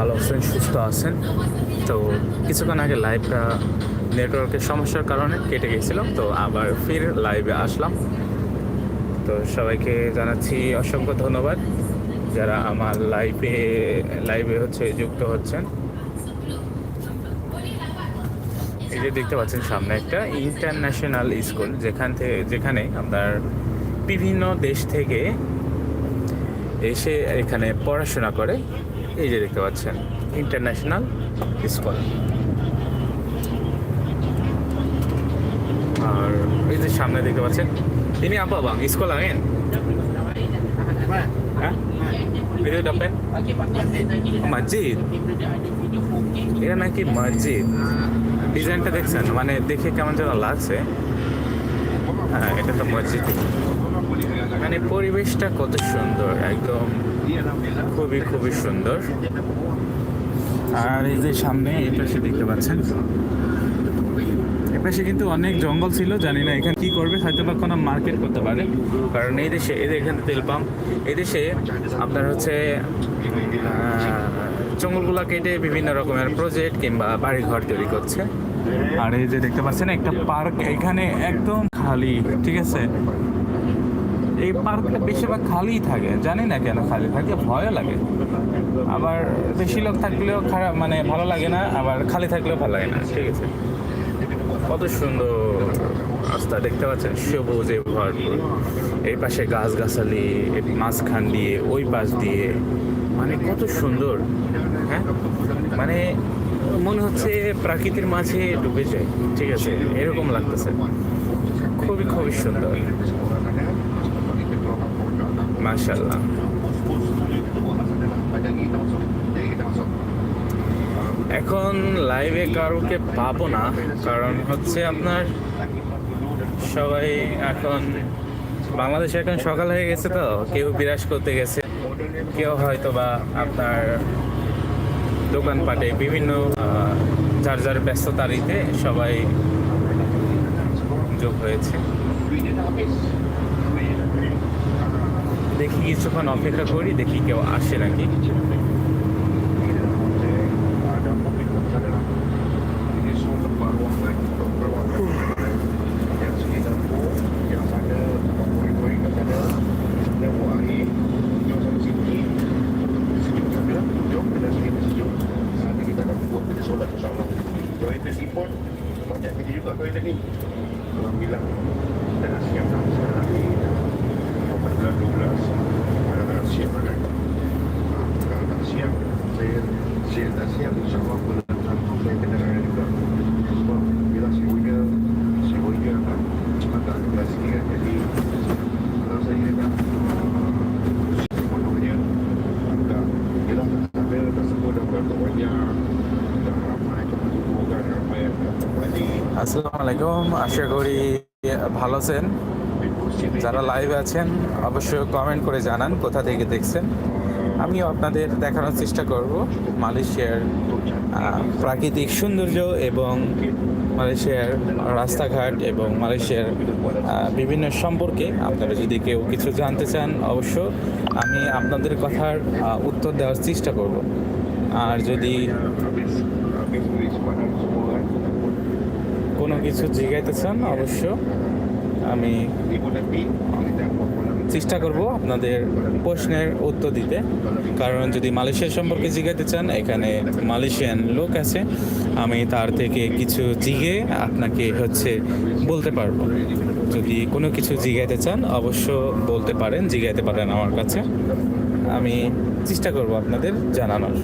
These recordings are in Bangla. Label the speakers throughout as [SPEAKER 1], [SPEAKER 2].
[SPEAKER 1] ভালো আছেন, সুস্থ আছেন। তো কিছুক্ষণ আগে লাইভটা নেটওয়ার্কের সমস্যার কারণে কেটে গেছিলাম তো আবার ফির লাইভে আসলাম। তো সবাইকে জানাচ্ছি অসংখ্য ধন্যবাদ যারা আমার লাইভে লাইভে হচ্ছে যুক্ত হচ্ছেন। এই যে দেখতে পাচ্ছেন সামনে একটা ইন্টারন্যাশনাল স্কুল যেখান থেকে যেখানে আপনার বিভিন্ন দেশ থেকে এসে এখানে পড়াশোনা করে। এই যে দেখতে পাচ্ছেন ইন্টারন্যাশনাল স্কুল আর এই যে সামনে দেখতে পাচ্ছেন, তিনি sekolah kan Hah? Itu মসজিদ এটা নাকি মসজিদ ডিজাইনটা দেখছেন? মানে দেখে কেমন যেন লাগছে। হ্যাঁ এটা তো মসজিদ। মানে পরিবেশটা কত সুন্দর, একদম খুবই খুবই সুন্দর। আর এই যে সামনে, এই পাশে দেখতে পাচ্ছেন? এপাশে কিন্তু অনেক জঙ্গল ছিল, জানি না এখানে কি করবে, হয়তো বা কোনো মার্কেট করতে পারে। কারণ এই দেশে এদের এখানে তেল পাম্প, এই দেশে আপনার হচ্ছে জঙ্গলগুলো কেটে বিভিন্ন রকমের প্রজেক্ট কিংবা বাড়ি ঘর তৈরি করছে। আর এই যে দেখতে পাচ্ছেন, একটা পার্ক এখানে একদম খালি, ঠিক আছে? এই পার্কটা বেশিরভাগ খালিই থাকে, জানি না কেন খালি থাকে, ভয়ও লাগে। আবার বেশি লোক থাকলেও খারাপ মানে ভালো লাগে না, আবার খালি থাকলেও ভালো লাগে না, ঠিক আছে? কত সুন্দর রাস্তা দেখতে পাচ্ছেন, সবুজে ভরপুর। এই পাশে গাছগাছালি এর মাঝখান দিয়ে, ওই পাশ দিয়ে মানে কত সুন্দর হ্যাঁ? মানে মনে হচ্ছে প্রাকৃতির মাঝে ডুবে যায়, ঠিক আছে? এরকম লাগতেছে। খুবই খুবই সুন্দর। মাশাল্লাহ এখন লাইভে কারোকে পাবো না, কারণ হচ্ছে আপনার সবাই এখন বাংলাদেশে এখন সকাল হয়ে গেছে তো, কেউ বিরাজ করতে গেছে। কেউ হয়তো বা আপনার দোকানপাটে বিভিন্ন যার যার ব্যস্ততারিতে সবাই যোগ হয়েছে। দেখি কিছুক্ষণ অপেক্ষা করি দেখি কেউ আসে নাকি। আলাইকুম। আশা করি ভালো আছেন। যারা লাইভে আছেন, অবশ্যই কমেন্ট করে জানান কোথা থেকে দেখছেন। আমিও আপনাদের দেখানোর চেষ্টা করব মালয়েশিয়ার প্রাকৃতিক সৌন্দর্য এবং মালয়েশিয়ার রাস্তাঘাট এবং মালয়েশিয়ার বিভিন্ন সম্পর্কে। আপনারা যদি কেউ কিছু জানতে চান অবশ্য আমি আপনাদের কথার উত্তর দেওয়ার চেষ্টা করব। আর যদি কোনো কিছু জিজ্ঞাইতে চান অবশ্য আমি চেষ্টা করব আপনাদের প্রশ্নের উত্তর দিতে। কারণ যদি মালয়েশিয়া সম্পর্কে জিজ্ঞাতে চান, এখানে মালয়েশিয়ান লোক আছে, আমি তার থেকে কিছু জিগে আপনাকে হচ্ছে বলতে পারব। যদি কোনো কিছু জিগাইতে চান অবশ্য বলতে পারেন, জিগাইতে পারেন আমার কাছে। আমি চেষ্টা করব আপনাদের জানানোর।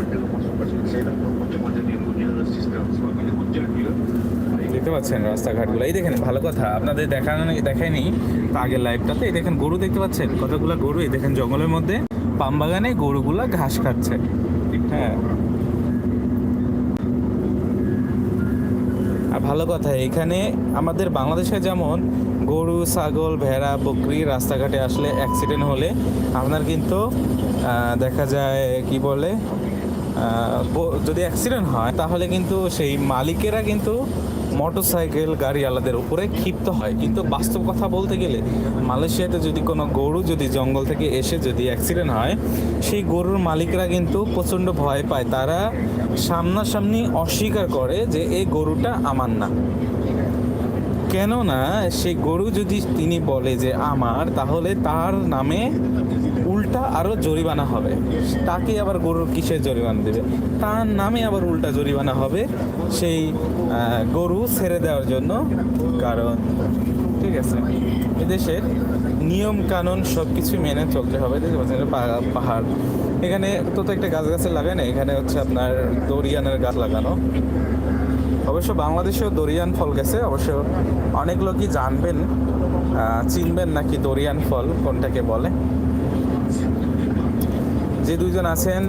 [SPEAKER 1] পাচ্ছেন রাস্তাঘাটগুলো। এই দেখেন, ভালো কথা। আপনাদের দেখানো দেখায়নি আগের লাইভটাতে এই দেখেন, গরু দেখতে পাচ্ছেন? কতগুলো গরু? এই দেখেন, জঙ্গলের মধ্যে পাম বাগানে গরুগুলা ঘাস খাচ্ছে। হ্যাঁ। আর ভালো কথা, এখানে আমাদের বাংলাদেশে যেমন গরু, ছাগল, ভেড়া, বকরি রাস্তাঘাটে আসলে অ্যাক্সিডেন্ট হলে আপনার কিন্তু দেখা যায়, কি বলে যদি অ্যাক্সিডেন্ট হয়, তাহলে কিন্তু সেই মালিকেরা কিন্তু মোটরসাইকেল গাড়িওয়ালাদের উপরে ক্ষিপ্ত হয়। কিন্তু বাস্তব কথা বলতে গেলে, মালয়েশিয়াতে যদি কোনো গরু যদি জঙ্গল থেকে এসে যদি অ্যাক্সিডেন্ট হয়, সেই গরুর মালিকরা কিন্তু প্রচণ্ড ভয় পায়। তারা সামনাসামনি অস্বীকার করে যে এই গরুটা আমার না। কেননা, সেই গরু যদি তিনি বলে যে, আমার, তাহলে তার নামে উল্টা আরও জরিমানা হবে। তাকে আবার গরুর কিসের জরিমানা দেবে? তার নামে আবার উল্টা জরিমানা হবে সেই গরু ছেড়ে দেওয়ার জন্য। কারণ, ঠিক আছে, এদেশের নিয়ম কানুন সব কিছু মেনে চলতে হবে। পাহাড়। এখানে তো তো একটা গাছ গাছে লাগায় না, এখানে হচ্ছে আপনার দরিয়ানের গাছ লাগানো। অবশ্য বাংলাদেশেও দরিয়ান ফল গেছে, অবশ্য অনেক লোকই জানবেন চিনবেন নাকি দরিয়ান ফল কোনটাকে বলে। যে দুইজন আছেন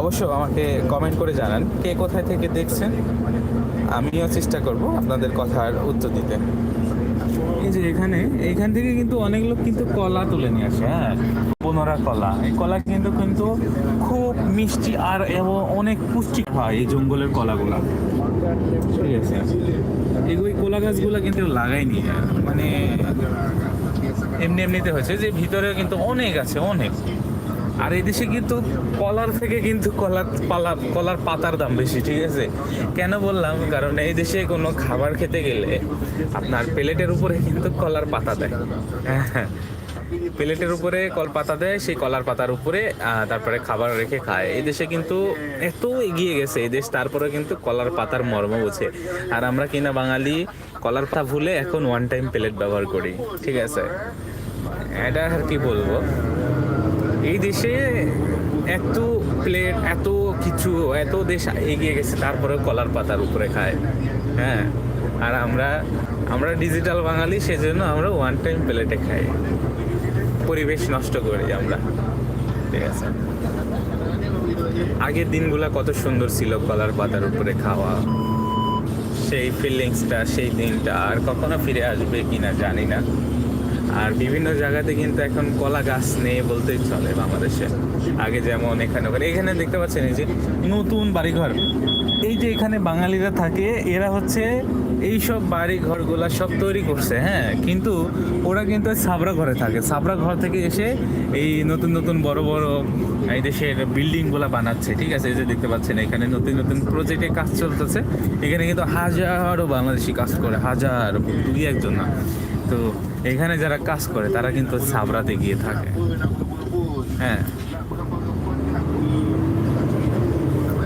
[SPEAKER 1] অবশ্য আমাকে কমেন্ট করে জানান, কে কোথায় থেকে দেখছেন? আমিও চেষ্টা করব আপনাদের কথার উত্তর দিতে। এই যে এখানে এইখান থেকে কিন্তু অনেক লোক কিন্তু কলা তুলে নিয়ে আসে হ্যাঁ? পনোরা কলা। এই কলা কিন্তু কিন্তু খুব মিষ্টি আর এবং অনেক পুষ্টি হয় এই জঙ্গলের কলাগুলা। ঠিক আছে? ওই কলা গাছগুলো কিন্তু লাগাইনি মানে এমনি এমনিতে হয়েছে যে ভিতরে কিন্তু অনেক আছে, অনেক। আর এই দেশে কিন্তু কলার থেকে কিন্তু কলার পালা কলার পাতার দাম বেশি, ঠিক আছে? কেন বললাম? কারণ এই দেশে কোনো খাবার খেতে গেলে আপনার প্লেটের উপরে কিন্তু কলার পাতা দেয়। হ্যাঁ প্লেটের উপরে কল পাতা দেয়, সেই কলার পাতার উপরে তারপরে খাবার রেখে খায়। এই দেশে কিন্তু এত এগিয়ে গেছে এই দেশ, তারপরে কিন্তু কলার পাতার মর্ম বোঝে। আর আমরা কিনা বাঙালি, কলার পাতা ভুলে এখন ওয়ান টাইম প্লেট ব্যবহার করি, ঠিক আছে? এটা আর কি বলব? এই দেশে এত প্লেট এত কিছু, এত দেশ এগিয়ে গেছে তারপরে কলার পাতার উপরে খায়। হ্যাঁ আর আমরা আমরা ডিজিটাল বাঙালি, সেজন্য আমরা ওয়ান টাইম প্লেটে খাই। পরিবেশ নষ্ট করি আমরা। ঠিক আছে? আগের দিনগুলো কত সুন্দর ছিল, কলার পাতার উপরে খাওয়া। সেই ফিলিংসটা সেই দিনটা, আর কখনো ফিরে আসবে কিনা জানি না। আর বিভিন্ন জায়গাতে কিন্তু এখন কলা গাছ নেই বলতেই চলে বাংলাদেশে। আগে যেমন এখানে ওখানে, এখানে দেখতে পাচ্ছেন এই যে নতুন বাড়িঘর। এই যে এখানে বাঙালিরা থাকে, এরা হচ্ছে এই সব বাড়ি ঘরগুলা সব তৈরি করছে হ্যাঁ? কিন্তু ওরা কিন্তু সাবরা ঘরে থাকে। সাবরা ঘর থেকে এসে এই নতুন নতুন বড় বড় এই দেশের বিল্ডিংগুলো বানাচ্ছে, ঠিক আছে? এই যে দেখতে পাচ্ছেন, এখানে নতুন নতুন প্রজেক্টে কাজ চলতেছে। এখানে কিন্তু হাজারো বাংলাদেশি কাজ করে, হাজার, দুই একজন না। তো এখানে যারা কাজ করে, তারা কিন্তু সাবরাতে গিয়ে থাকে। হ্যাঁ।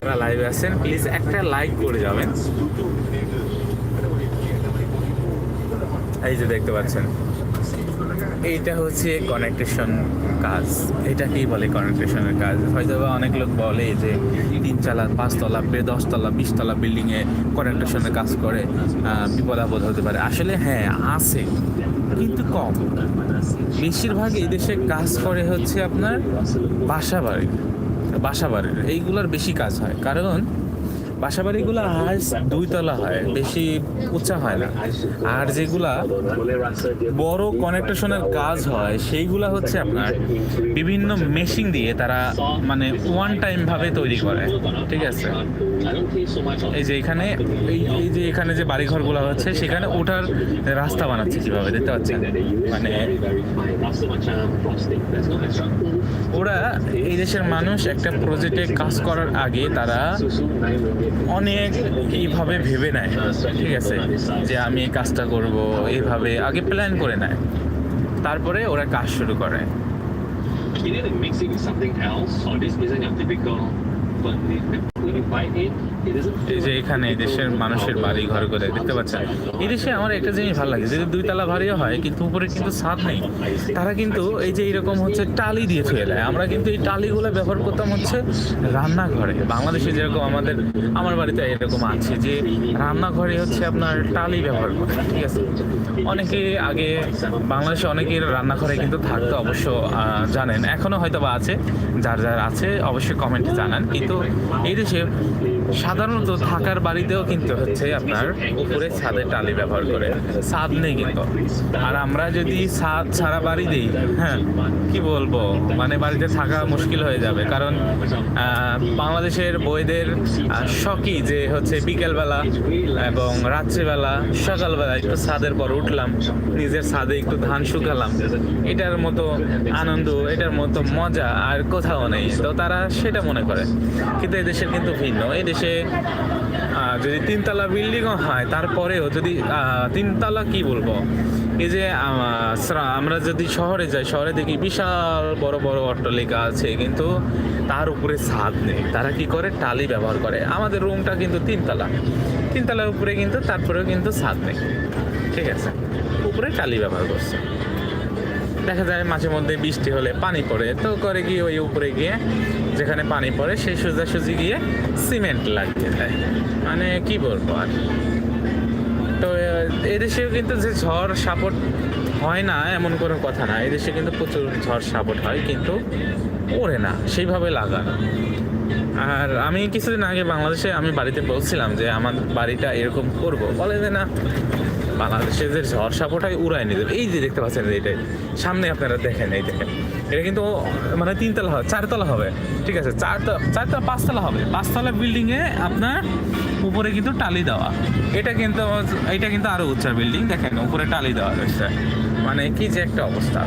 [SPEAKER 1] যারা লাইভে আছেন প্লিজ একটা লাইক করে যাবেন। এই যে দেখতে পাচ্ছেন। এইটা হচ্ছে কানেকটেশন কাজ। এটা কি বলে কানেকটেশনের কাজ? হয়তো বা অনেক লোক বলে যে তিনতলা, পাঁচতলা দশতলা, বিশতলা বিল্ডিংয়ে কানেকটেশনের কাজ করে বিপদ আপদ হতে পারে। আসলে হ্যাঁ আছে, কিন্তু কম। বেশিরভাগ এই দেশে কাজ করে হচ্ছে আপনার বাসা বাড়ি বাসা বাড়ির। এইগুলোর বেশি কাজ হয়। কারণ বাসা বাড়িগুলো দুই দুইতলা হয়, বেশি উঁচা হয় না। আর যেগুলা বড় কনেকটেশনের কাজ হয়, সেইগুলা হচ্ছে আপনার বিভিন্ন মেশিন দিয়ে তারা মানে ওয়ান টাইম ভাবে তৈরি করে, ঠিক আছে? এই যে এখানে, এই এই যে এখানে যে বাড়িঘরগুলো হচ্ছে সেখানে ওটার রাস্তা বানাচ্ছে কীভাবে? দেখতে পাচ্ছেন? মানে ওরা এই দেশের মানুষ একটা প্রজেক্টে কাজ করার আগে তারা অনেক এইভাবে ভেবে নেয়, ঠিক আছে? যে আমি এই কাজটা করব, এইভাবে আগে প্ল্যান করে নেয়। তারপরে ওরা কাজ শুরু করে। এই যে এখানে দেশের মানুষের বাড়ি ঘর করে দেখতে পাচ্ছেন? এই দেশে আমার একটা জিনিস ভালো লাগে যে দুইতলা বাড়িও হয়, কিন্তু উপরে কিন্তু ছাদ নেই। তারা কিন্তু এই যে হচ্ছে টালি দিয়ে দেয়। আমরা কিন্তু এই টালিগুলো ব্যবহার করতাম হচ্ছে রান্নাঘরে। বাংলাদেশে যেরকম আমাদের, আমার বাড়িতে এরকম আছে যে রান্নাঘরে হচ্ছে আপনার টালি ব্যবহার করে, ঠিক আছে? অনেকে আগে বাংলাদেশে অনেকের রান্নাঘরে কিন্তু থাকতো অবশ্য জানেন। এখনও হয়তো বা আছে, যার যার আছে, অবশ্যই কমেন্টে জানান। কিন্তু এই দেশে সাধারণত থাকার বাড়িতেও কিন্তু হচ্ছে আপনার উপরে ছাদের টালি ব্যবহার করে। ছাদ নেই কিন্তু। আর আমরা যদি ছাদ ছাড়া বাড়ি দিই হ্যাঁ কি বলব? মানে বাড়িতে থাকা মুশকিল হয়ে যাবে। কারণ বাংলাদেশের বইদের শখই যে হচ্ছে বিকেলবেলা এবং রাত্রিবেলা, সকালবেলা একটু ছাদের পর উঠলাম, নিজের ছাদে একটু ধান শুকালাম। এটার মতো আনন্দ, এটার মতো মজা আর কোথাও নেই। তো তারা সেটা মনে করে। কিন্তু এদেশের কিন্তু ভিন্ন। এই দেশে যদি তিনতলা বিল্ডিংও হয়, তারপরেও যদি তিনতলা কি বলব? এই যে আমরা যদি শহরে যাই, শহরে দেখি বিশাল বড় বড় অট্টালিকা আছে, কিন্তু তার উপরে ছাদ নেই। তারা কি করে? টালি ব্যবহার করে। আমাদের রুমটা কিন্তু তিনতলা। তিনতলার উপরে কিন্তু, তারপরেও কিন্তু ছাদ নেই। ঠিক আছে? উপরে টালি ব্যবহার করছে। দেখা যায় মাঝে মধ্যে বৃষ্টি হলে পানি পড়ে। তো করে গিয়ে ওই উপরে গিয়ে যেখানে পানি পড়ে সেই সোজাসুজি গিয়ে সিমেন্ট লাগিয়ে দেয়। মানে কি বলব আর? তো এদেশেও কিন্তু যে ঝড় সাপোর্ট হয় না, এমন কোনো কথা না। এদেশে কিন্তু প্রচুর ঝড় সাপোর্ট হয়, কিন্তু ওরে না, সেইভাবে লাগানো। আর আমি কিছুদিন আগে বাংলাদেশে আমি বাড়িতে বলছিলাম যে, আমার বাড়িটা এরকম করব। বলে যে, না বাংলাদেশে যে ঝড় উড়ায় নিয়ে যাবে। এই যে দেখতে পাচ্ছেন যে এটাই সামনে আপনারা দেখেন, এই দেখেন। এটা কিন্তু মানে তিনতলা হবে, চারতলা হবে, ঠিক আছে? চারতলা চারতলা, পাঁচতলা হবে। পাঁচতলা বিল্ডিংয়ে আপনার উপরে কিন্তু টালি দেওয়া। এটা কিন্তু এটা কিন্তু আরও উচ্চা বিল্ডিং, দেখেন, উপরে টালি দেওয়া রয়েছে। মানে কি যে একটা অবস্থা।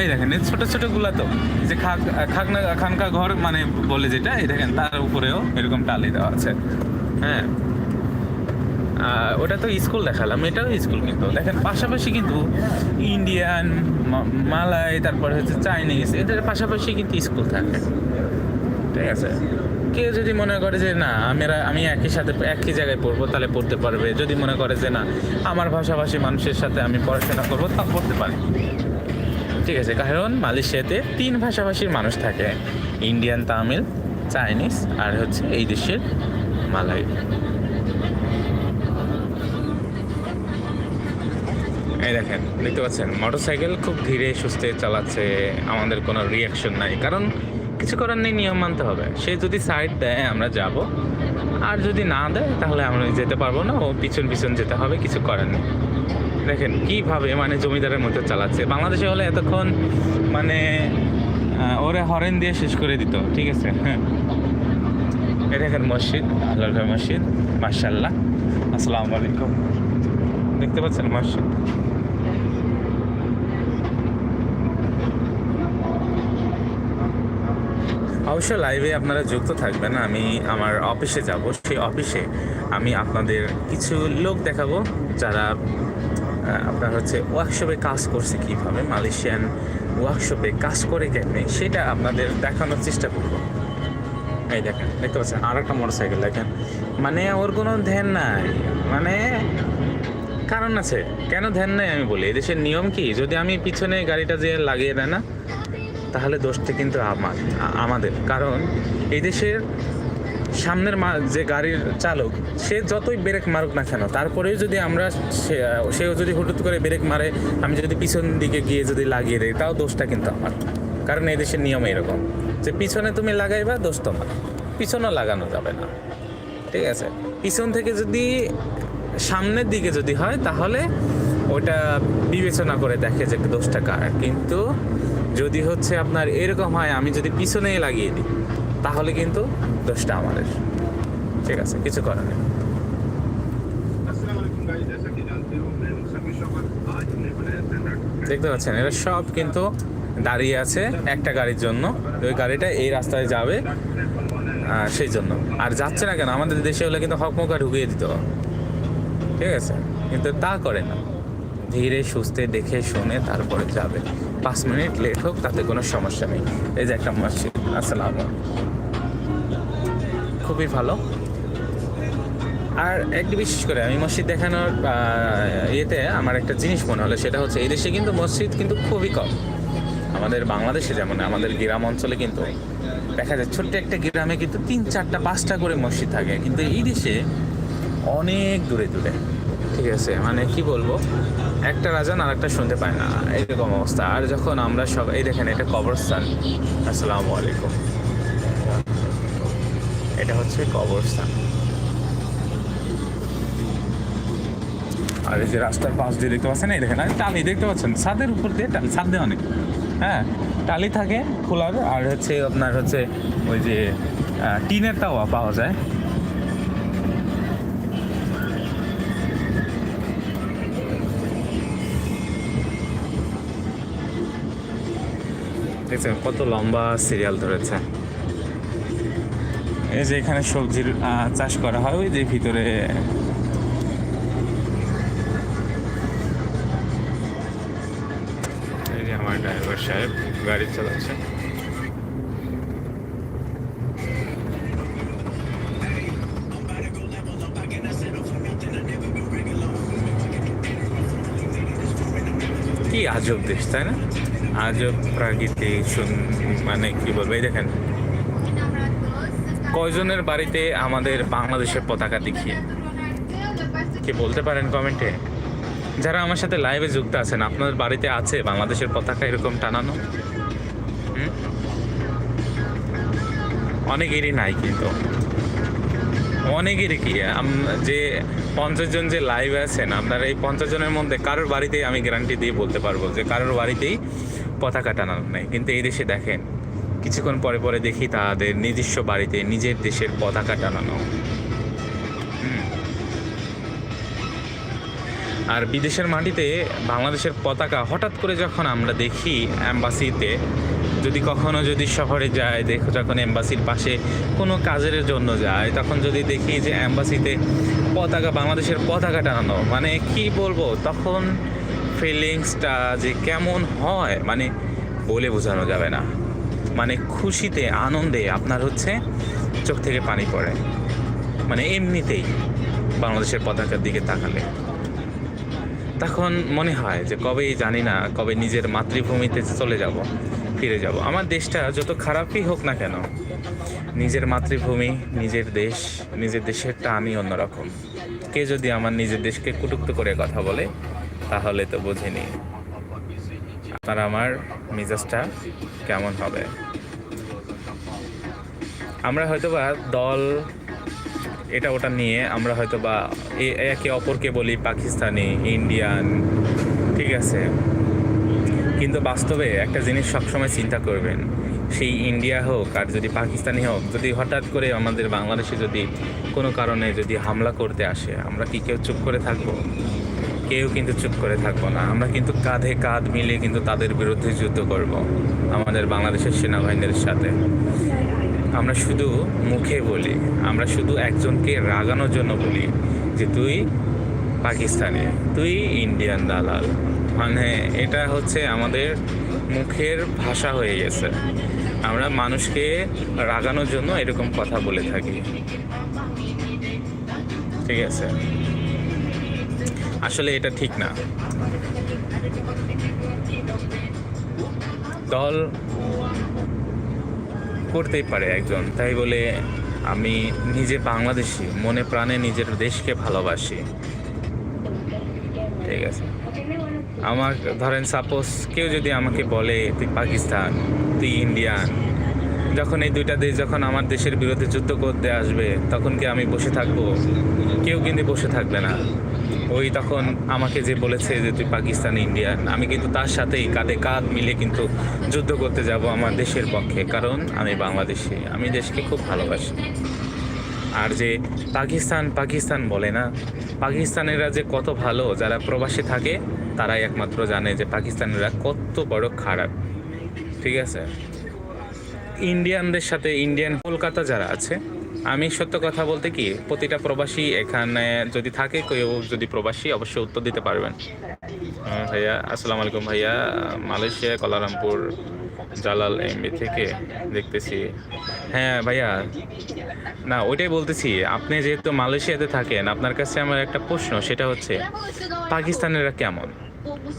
[SPEAKER 1] এই দেখেন, এই ছোট ছোটগুলা তো, যে খাক খাকনা খানকা ঘর মানে বলে যেটা, এই দেখেন, তার উপরেও এরকম টালি দেওয়া আছে। হ্যাঁ। ওটা তো স্কুল দেখালাম, এটাও স্কুল কিন্তু। দেখেন, পাশাপাশি কিন্তু ইন্ডিয়ান, মা- মালাই, তারপরে হচ্ছে চাইনিজ, এদের পাশাপাশি কিন্তু স্কুল থাকে। ঠিক আছে? কেউ যদি মনে করে যে, না, আমরা, আমি একই সাথে, একই জায়গায় পড়ব, তাহলে পড়তে পারবে। যদি মনে করে যে, না, আমার ভাষাভাষী মানুষের সাথে আমি পড়াশোনা করব তা পড়তে পারি। ঠিক আছে, কারণ মালয়েশিয়াতে তিন ভাষাভাষীর মানুষ থাকে, ইন্ডিয়ান, তামিল, চাইনিজ, আর হচ্ছে এই দেশের মালাই। এই দেখেন, দেখতে পাচ্ছেন? মোটরসাইকেল খুব ধীরে সুস্থে চালাচ্ছে, আমাদের কোনো রিয়াকশন নাই। কারণ কিছু করার নেই, নিয়ম মানতে হবে। সে যদি সাইড দেয়, আমরা যাব। আর যদি না দেয়, তাহলে আমরা যেতে পারব না। ও পিছন পিছন যেতে হবে, কিছু করার নেই। দেখেন, কীভাবে মানে জমিদারের মতো চালাচ্ছে। বাংলাদেশে হলে এতক্ষণ মানে ওরে হরেন দিয়ে শেষ করে দিত, ঠিক আছে? হ্যাঁ এই দেখেন মসজিদ আল্লাহ মসজিদ মার্শাল্লাহ আসসালামু আলাইকুম। দেখতে পাচ্ছেন মসজিদ? অবশ্য লাইভে আপনারা যুক্ত থাকবেন, আমি আমার অফিসে যাব। সেই অফিসে আমি আপনাদের কিছু লোক দেখাবো যারা আপনার হচ্ছে ওয়ার্কশপে কাজ করছে কীভাবে মালয়েশিয়ান ওয়ার্কশপে কাজ করে কেমনি, সেটা আপনাদের দেখানোর চেষ্টা করব। এই দেখেন, দেখতে পাচ্ছেন আর একটা মোটর সাইকেল দেখেন। মানে ওর কোনো ধ্যান নাই মানে কারণ আছে। কেন ধ্যান নাই আমি বলি? এদেশের নিয়ম কি? যদি আমি পিছনে গাড়িটা যে লাগিয়ে দেয় না তাহলে দোষটা কিন্তু আমার, আমাদের। কারণ এই দেশের সামনের মা- যে গাড়ির চালক, সে যতই ব্রেক মারুক না কেন, তারপরেও যদি আমরা সেও যদি হুটুট করে ব্রেক মারে, আমি যদি পিছন দিকে গিয়ে যদি লাগিয়ে দিই, তাও দোষটা কিন্তু আমার। কারণ এই দেশের নিয়ম এরকম, যে পিছনে তুমি লাগাইবা, দোষ তোমার। পিছনও লাগানো যাবে না। ঠিক আছে? পিছন থেকে যদি, সামনের দিকে যদি হয়, তাহলে ওটা বিবেচনা করে দেখে যে দোষটা কার। কিন্তু যদি হচ্ছে আপনার এরকম হয় আমি যদি পিছনেই লাগিয়ে দিই তাহলে কিন্তু দোষটা আমাদের। ঠিক আছে কিছু করার নেই। দেখতে পাচ্ছেন এরা সব কিন্তু দাঁড়িয়ে আছে একটা গাড়ির জন্য। ওই গাড়িটা এই রাস্তায় যাবে সেই জন্য। আর যাচ্ছে না কেন? আমাদের দেশে হলে কিন্তু হকমকা ঢুকিয়ে দিত ঠিক আছে? কিন্তু তা করে না। ধীরে সুস্থে দেখে শুনে তারপরে যাবে। পাঁচ মিনিট লেট হোক, তাতে কোনো সমস্যা নেই। এই যে একটা মসজিদ আসসালাম খুবই ভালো। আর একটু বিশেষ করে, আমি মসজিদ দেখানোর ইয়েতে আমার একটা জিনিস মনে হলো, সেটা হচ্ছে এই দেশে কিন্তু মসজিদ কিন্তু খুবই কম। আমাদের বাংলাদেশে যেমন, আমাদের গ্রাম অঞ্চলে কিন্তু দেখা যায়, ছোট্ট একটা গ্রামে কিন্তু তিন, চারটা, পাঁচটা করে মসজিদ থাকে। কিন্তু এই দেশে অনেক দূরে দূরে। ঠিক আছে? মানে কি বলব? একটা রাজান আর একটা শুনতে পায় না। এরকম অবস্থা। আর যখন আমরা সব এই দেখেন, এটা কবরস্থান। আসসালামু আলাইকুম। এটা হচ্ছে কবরস্থান। আর এই যে রাস্তার পাশ দিয়ে দেখতে পাচ্ছেন, এই দেখেন টালি দেখতে পাচ্ছেন, ছাদের উপর দিয়ে টালি, ছাদ দিয়ে অনেক। হ্যাঁ টালি থাকে খোলার, আর হচ্ছে আপনার হচ্ছে ওই যে টিনের তাওয়া পাওয়া যায়। দেখছেন কত লম্বা সিরিয়াল ধরেছে। এই যে এখানে সবজির চাষ করা হয় ওই যে ভিতরে। এই যে আমার ড্রাইভার সাহেব গাড়ি চালাচ্ছে। কি আজব দেশ তাই না? আজব প্রাকৃতিক মানে কি বলব? এই দেখেন, কয়জনের বাড়িতে আমাদের বাংলাদেশের পতাকা দেখিয়ে? কি বলতে পারেন কমেন্টে? যারা আমার সাথে লাইভে যুক্ত আছেন, আপনাদের বাড়িতে আছে বাংলাদেশের পতাকা এরকম টানানো? অনেকেরই নাই কিন্তু। অনেকেরই কি? যে পঞ্চাশ জন যে লাইভ আছেন, আপনারা এই পঞ্চাশ জনের মধ্যে কারোর বাড়িতেই আমি গ্যারান্টি দিয়ে বলতে পারব যে কারোর বাড়িতেই পতাকা টানানো নেই। কিন্তু এই দেশে দেখেন, কিছুক্ষণ পরে পরে দেখি তাদের নিজস্ব বাড়িতে নিজের দেশের পতাকা টানানো। আর বিদেশের মাটিতে বাংলাদেশের পতাকা হঠাৎ করে যখন আমরা দেখি অ্যাম্বাসিতে যদি কখনো যদি শহরে যায়, দেখো যখন এম্বাসির পাশে কোনো কাজের জন্য যায়, তখন যদি দেখি যে অ্যাম্বাসিতে পতাকা, বাংলাদেশের পতাকা টানানো মানে কি বলব? তখন ফিলিংসটা যে কেমন হয় মানে বলে বোঝানো যাবে না। মানে খুশিতে, আনন্দে আপনার হচ্ছে চোখ থেকে পানি পড়ে। মানে এমনিতেই বাংলাদেশের পতাকার দিকে তাকালে। তখন মনে হয় যে কবেই জানি না, কবে নিজের মাতৃভূমিতে চলে যাব, ফিরে যাব। আমার দেশটা যত খারাপই হোক না কেন, নিজের মাতৃভূমি, নিজের দেশ, নিজের দেশের টানই অন্যরকম। কে যদি আমার নিজের দেশকে কুটুক্ত করে কথা বলে তাহলে তো বুঝিনি। আপনার আমার মেজাজটা কেমন হবে? আমরা হয়তোবা দল, এটা ওটা নিয়ে আমরা হয়তো বা একে অপরকে বলি পাকিস্তানি, ইন্ডিয়ান, ঠিক আছে? কিন্তু বাস্তবে একটা জিনিস সবসময় চিন্তা করবেন, সেই ইন্ডিয়া হোক আর যদি পাকিস্তানি হোক, যদি হঠাৎ করে আমাদের বাংলাদেশে যদি কোনো কারণে যদি হামলা করতে আসে, আমরা কি কেউ চুপ করে থাকব? কেউ কিন্তু চুপ করে থাকব না। আমরা কিন্তু কাঁধে কাঁধ মিলিয়ে কিন্তু তাদের বিরুদ্ধে যুদ্ধ করব, আমাদের বাংলাদেশের সেনাবাহিনীর সাথে। আমরা শুধু মুখে বলি, আমরা শুধু একজনকে রাগানোর জন্য বলি যে তুই পাকিস্তানি, তুই ইন্ডিয়ান দালাল। মানে এটা হচ্ছে আমাদের মুখের ভাষা হয়ে গেছে। আমরা মানুষকে রাগানোর জন্য এরকম কথা বলে থাকি। ঠিক আছে? আসলে এটা ঠিক না। দল করতেই পারে একজন, তাই বলে আমি নিজে বাংলাদেশি, মনে প্রাণে নিজের দেশকে ভালোবাসি। ঠিক আছে। আমার, ধরেন সাপোজ কেউ যদি আমাকে বলে, তুই পাকিস্তান, তুই ইন্ডিয়ান। যখন এই দুইটা দেশ যখন আমার দেশের বিরুদ্ধে যুদ্ধ করতে আসবে, তখন কি আমি বসে থাকব? কেউ কিন্তু বসে থাকবে না। ওই তখন আমাকে যে বলেছে যে তুই পাকিস্তান, ইন্ডিয়ান, আমি কিন্তু তার সাথেই কাঁধে কাঁধ মিলে কিন্তু যুদ্ধ করতে যাব আমার দেশের পক্ষে। কারণ আমি বাংলাদেশি, আমি দেশকে খুব ভালোবাসি। আর যে পাকিস্তান পাকিস্তান বলে না, পাকিস্তানেরা যে কত ভালো, যারা প্রবাসী থাকে, তারাই একমাত্র জানে যে পাকিস্তানিরা কত বড় খারাপ। ঠিক আছে? ইন্ডিয়ানদের সাথে, ইন্ডিয়ান কলকাতা যারা আছে আমি সত্য কথা বলতে কি প্রতিটা প্রবাসী এখানে যদি থাকে কেউ যদি প্রবাসী অবশ্যই উত্তর দিতে পারবেন। হ্যাঁ, ভাইয়া আসসালামু আলাইকুম ভাইয়া। মালয়েশিয়া কলারামপুর জালাল এমবি থেকে দেখতেছি। হ্যাঁ ভাইয়া না ওইটাই বলতেছি আপনি যেহেতু মালয়েশিয়াতে থাকেন আপনার কাছে আমার একটা প্রশ্ন সেটা হচ্ছে পাকিস্তানেরা কেমন?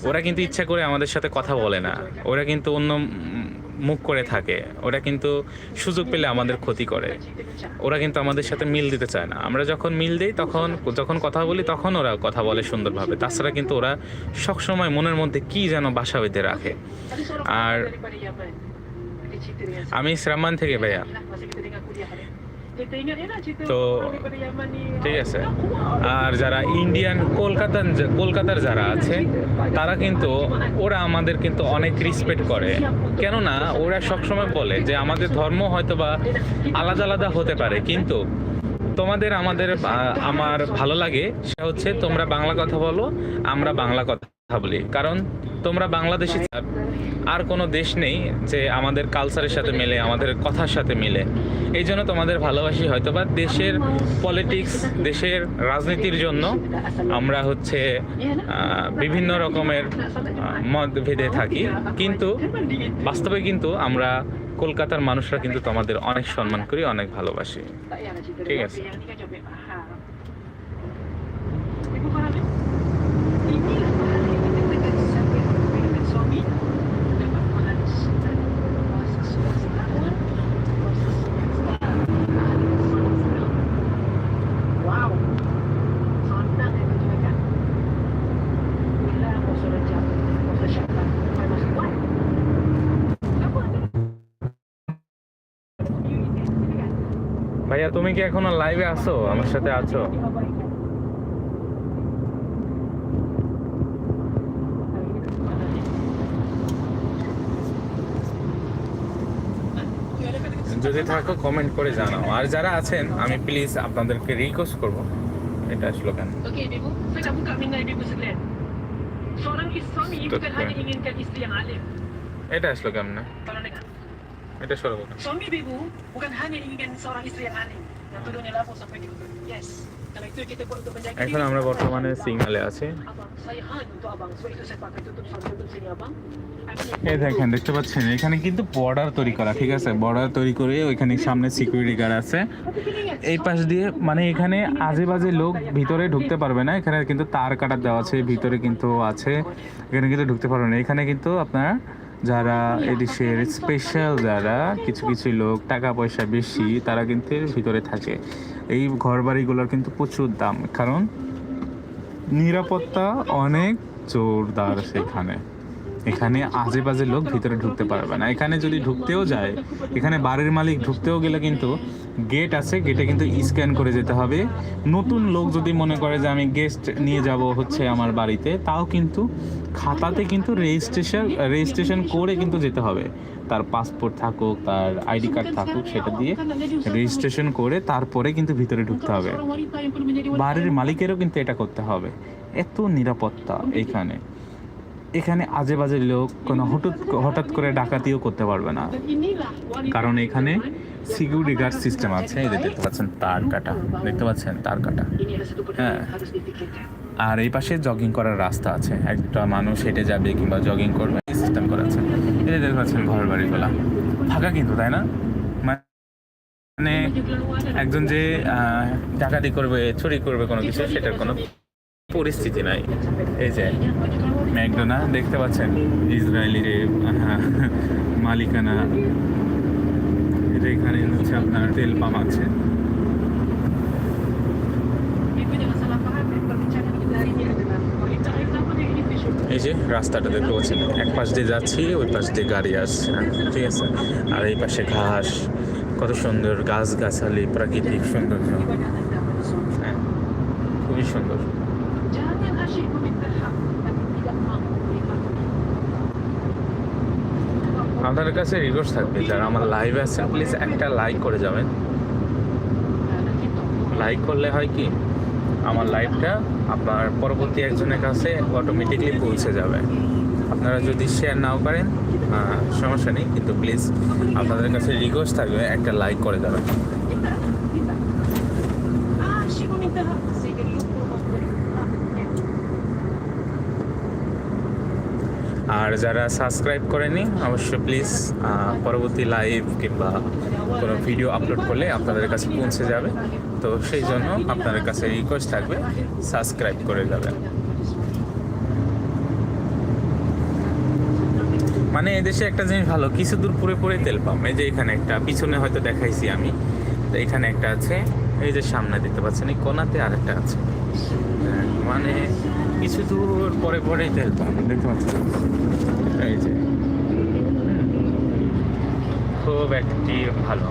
[SPEAKER 1] ওরা কিন্তু ইচ্ছা করে আমাদের সাথে কথা বলে না। ওরা কিন্তু অন্য মুখ করে থাকে। ওরা কিন্তু সুযোগ পেলে আমাদের ক্ষতি করে। ওরা কিন্তু আমাদের সাথে মিল দিতে চায় না। আমরা যখন মিল দিই, তখন, যখন কথা বলি, তখন ওরা কথা বলে সুন্দরভাবে। তাছাড়া কিন্তু ওরা সবসময় মনের মধ্যে কি যেন বাসা বেঁধে রাখে। আর আমি শ্রামান থেকে, ভাইয়া। তো. ঠিক আছে আর যারা ইন্ডিয়ান কলকাতার কলকাতার যারা আছে তারা কিন্তু ওরা আমাদের কিন্তু অনেক রেসপেক্ট করে কেননা ওরা সবসময় বলে যে আমাদের ধর্ম হয়তো বা আলাদা আলাদা হতে পারে কিন্তু তোমাদের আমাদের আমার ভালো লাগে সেটা হচ্ছে তোমরা বাংলা কথা বলো আমরা বাংলা কথা বলি কারণ তোমরা বাংলাদেশি আর কোনো দেশ নেই যে আমাদের কালচারের সাথে মিলে, আমাদের কথার সাথে মিলে। এই জন্য তোমাদের ভালোবাসি হয়তো বা দেশের পলিটিক্স দেশের রাজনীতির জন্য আমরা হচ্ছে বিভিন্ন রকমের মতভেদে থাকি। কিন্তু বাস্তবে কিন্তু আমরা কলকাতার মানুষরা কিন্তু তোমাদের অনেক সম্মান করি, অনেক ভালোবাসি।
[SPEAKER 2] ঠিক payahlah
[SPEAKER 1] তুমি কি এখনও লাইভে আছো? আমার সাথে আছো? যদি থাকো কমেন্ট করে জানাও। আর যারা আছেন আমি প্লিজ আপনাদেরকে রিকোয়েস্ট করব। এটা আসলো কেন? এটা আসলো কেমন
[SPEAKER 2] না
[SPEAKER 1] এখন আমরা বর্তমানে সিগনালে আছি। এই দেখতে পাচ্ছেন? এখানে কিন্তু বর্ডার তৈরি করা ঠিক আছে? বর্ডার তৈরি করে ওইখানে সামনে সিকিউরিটি গার্ড আছে। এই পাশ দিয়ে মানে এখানে আজে বাজে লোক ভিতরে ঢুকতে পারবে না। এখানে কিন্তু তার কাটার দেওয়া আছে ভিতরে কিন্তু আছে। এখানে কিন্তু ঢুকতে পারবে না। এখানে কিন্তু আপনারা যারা এদেশের স্পেশাল যারা কিছু কিছু লোক টাকা পয়সা বেশি তারা কিন্তু এর ভিতরে থাকে। এই ঘর বাড়িগুলোর কিন্তু প্রচুর দাম কারণ নিরাপত্তা অনেক জোরদার সেখানে। এখানে আজে বাজে লোক ভিতরে ঢুকতে পারবে না। এখানে যদি ঢুকতেও যায়, এখানে বাড়ির মালিক ঢুকতেও গেলে কিন্তু গেট আছে গেটে কিন্তু স্ক্যান করে যেতে হবে। নতুন লোক যদি মনে করে যে আমি গেস্ট নিয়ে যাব হচ্ছে আমার বাড়িতে, তাও কিন্তু খাতাতে কিন্তু রেজিস্ট্রেশন রেজিস্ট্রেশন করে কিন্তু যেতে হবে। তার পাসপোর্ট থাকুক, তার আইডি কার্ড থাকুক, সেটা দিয়ে রেজিস্ট্রেশন করে তারপরে কিন্তু ভিতরে ঢুকতে হবে। বাড়ির মালিকেরও কিন্তু এটা করতে হবে। এত নিরাপত্তা এখানে। এখানে আজে বাজে লোক কোনো হঠাৎ হঠাৎ করে ডাকাতিও করতে পারবে না। কারণ এখানে সিকিউরিটি গার্ড সিস্টেম আছে, এই দেখতে পাচ্ছেন তার কাটা, দেখতে পাচ্ছেন তার কাটা।
[SPEAKER 2] dipikirkan.
[SPEAKER 1] আর এই পাশে জগিং করার রাস্তা আছে, একটা মানুষ হেঁটে যাবে কিংবা জগিং করবে, এই সিস্টেম করা আছে এই দেখতে পাচ্ছেন ঘর বাড়িগুলা। ফাঁকা কিন্তু, তাই না? মানে একজন যে ডাকাতি করবে, চুরি করবে কোনো কিছু, সেটার কোনো পরিস্থিতি নাই। এই যে ম্যাকডোনা দেখতে পাচ্ছেন? ইসরায়েলির এ, মালিকানা। এটা এখানে হচ্ছে আপনার তেল পাম্প আছে. এই যে রাস্তাটা দেখতে পাচ্ছেন? এক পাশ দিয়ে যাচ্ছি ওই পাশ দিয়ে গাড়ি আসছে। ঠিক আছে? আর এই পাশে ঘাস। কত সুন্দর গাছ গাছালি প্রাকৃতিক সৌন্দর্য. হ্যাঁ খুবই সুন্দর। আপনাদের কাছে রিকোয়েস্ট থাকবে, যারা আমার লাইভে আছেন প্লিজ একটা লাইক করে যাবেন। লাইক করলে হয় কি, আমার লাইভটা আপনার পরবর্তী একজনের কাছে অটোমেটিকলি পৌঁছে যাবে। আপনারা যদি শেয়ার নাও করেন সমস্যা নেই, কিন্তু প্লিজ আপনাদের কাছে রিকোয়েস্ট থাকবে, একটা লাইক করে যাবেন। আর যারা সাবস্ক্রাইব করেনি অবশ্যই প্লিজ পরবর্তী লাইভ কিংবা কোনো ভিডিও আপলোড করলে আপনাদের কাছে পৌঁছে যাবে। তো সেই জন্য আপনাদের কাছে রিকোয়েস্ট থাকবে সাবস্ক্রাইব করে যাবেন। মানে এদেশে একটা জিনিস ভালো, কিছু দূর পরে পুরে তেল পাম্প এই যে এখানে একটা, পিছনে হয়তো দেখাইছি আমি। তো এখানে একটা আছে, এই যে সামনে দেখতে পাচ্ছেন, এই কোনাতে আর একটা আছে। মানে কিছু দূর পরে পরে তেল পাম্প দেখতে পাচ্ছেন এই যে ভালো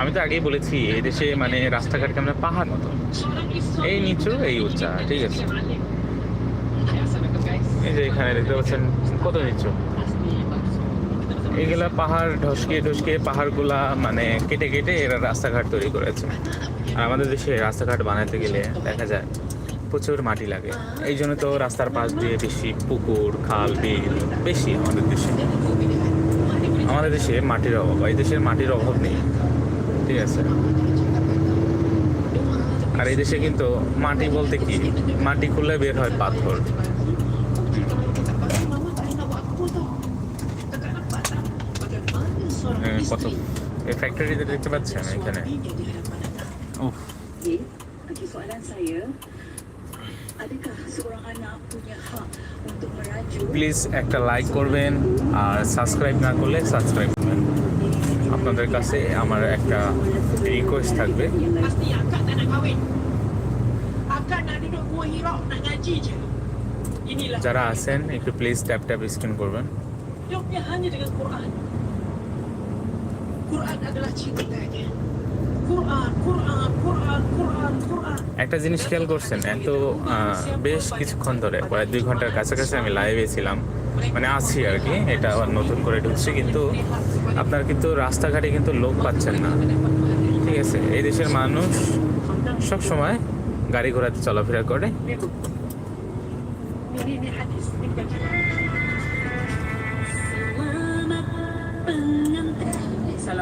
[SPEAKER 1] আমি তো আগেই বলেছি, এই দেশে মানে রাস্তাঘাট কেমন পাহাড় মতো এই নিচু, এই উচ্চা, ঠিক আছে। এই যে এখানে দেখতে পাচ্ছেন কত নিচু। এইগুলা পাহাড় ঢসকে ঢসকে পাহাড়গুলা মানে কেটে কেটে এরা রাস্তাঘাট তৈরি করেছে। আর আমাদের দেশে রাস্তাঘাট বানাতে গেলে দেখা যায় প্রচুর মাটি লাগে। এই জন্য তো রাস্তার পাশ দিয়ে বেশি পুকুর, খাল, বিল বেশি আমাদের দেশে। আমাদের দেশে মাটির অভাব এই দেশের মাটির অভাব নেই। ঠিক আছে? আর এই দেশে কিন্তু মাটি বলতে কি? মাটি খুললে বের হয় পাথর। হ্যাঁ, কত? এই ফ্যাক্টরিতে দেখতে পাচ্ছেন এখানে? উফ। প্লিজ একটা লাইক করবেন আর সাবস্ক্রাইব না করলে সাবস্ক্রাইব করবেন। আপনাদের কাছে আমার একটা রিকোয়েস্ট থাকবে। যারা আছেন, একটু প্লিজ ট্যাপ ট্যাপ স্ক্রিন করবেন। একটা জিনিস খেয়াল করছেন, এত বেশ কিছুক্ষণ ধরে, প্রায় দুই ঘণ্টার কাছাকাছি আমি লাইভে ছিলাম। মানে আছি আর কি, এটা আবার নতুন করে ঢুকছি, কিন্তু আপনার কিন্তু রাস্তাঘাটে কিন্তু লোক পাচ্ছেন না। ঠিক আছে, এই দেশের মানুষ সব সময় গাড়ি ঘোড়াতে চলাফেরা করে।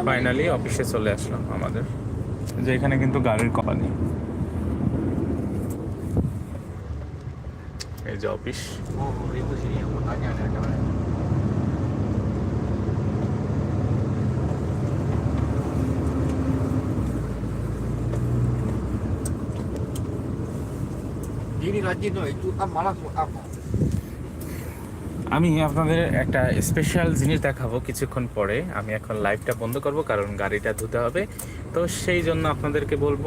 [SPEAKER 1] ফাইনালি অফিসে চলে আসলাম আমাদের। যে এখানে কিন্তু গাড়ির কোম্পানি এই যে অফিস? আমি আপনাদের একটা স্পেশাল জিনিস দেখাবো কিছুক্ষণ পরে। আমি এখন লাইভটা বন্ধ করব কারণ গাড়িটা ধুতে হবে। তো সেই জন্য আপনাদেরকে বলব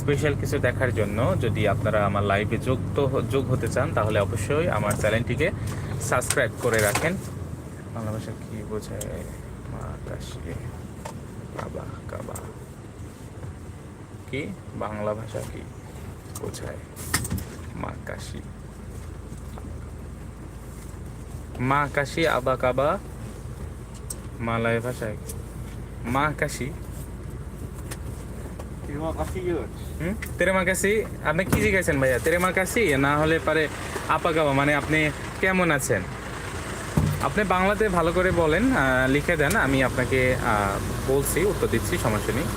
[SPEAKER 1] স্পেশাল কিছু দেখার জন্য যদি আপনারা আমার লাইভে যুক্ত যোগ হতে চান, তাহলে অবশ্যই আমার চ্যানেলটিকে সাবস্ক্রাইব করে রাখেন। বাংলা ভাষা কি বোঝায়? মা কাশি কাবা কাবা। কি? বাংলা ভাষা কি বোঝায়? মা কাশি মা কাশি আবা, কাবা। মালয় ভাষায় মা কাশি
[SPEAKER 3] Terima kasih je.
[SPEAKER 1] হুম? তেরে মা কাশি আপনি কি জিজ্ঞাসেন ভাইয়া? তেরে মা কাশি না হলে পারে আপা মানে আপনি কেমন আছেন? আপনি বাংলাতে ভালো করে বলেন লিখে দেন। আমি আপনাকে বলছি, উত্তর দিচ্ছি, সমস্যা নেই।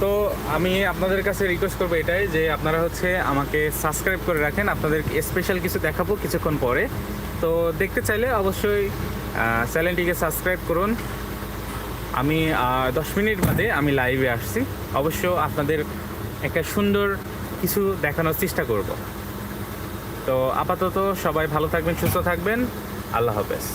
[SPEAKER 1] তো আমি আপনাদের কাছে রিকোয়েস্ট করব এটাই যে আপনারা হচ্ছে আমাকে সাবস্ক্রাইব করে রাখেন। আপনাদের স্পেশাল কিছু দেখাবো কিছুক্ষণ পরে। তো দেখতে চাইলে অবশ্যই চ্যানেলটিকে সাবস্ক্রাইব করুন। আমি দশ মিনিট বাদে আমি লাইভে আসছি। অবশ্য আপনাদের একটা সুন্দর কিছু দেখানোর চেষ্টা করব। তো আপাতত সবাই ভালো থাকবেন, সুস্থ থাকবেন। আল্লাহ হাফেজ।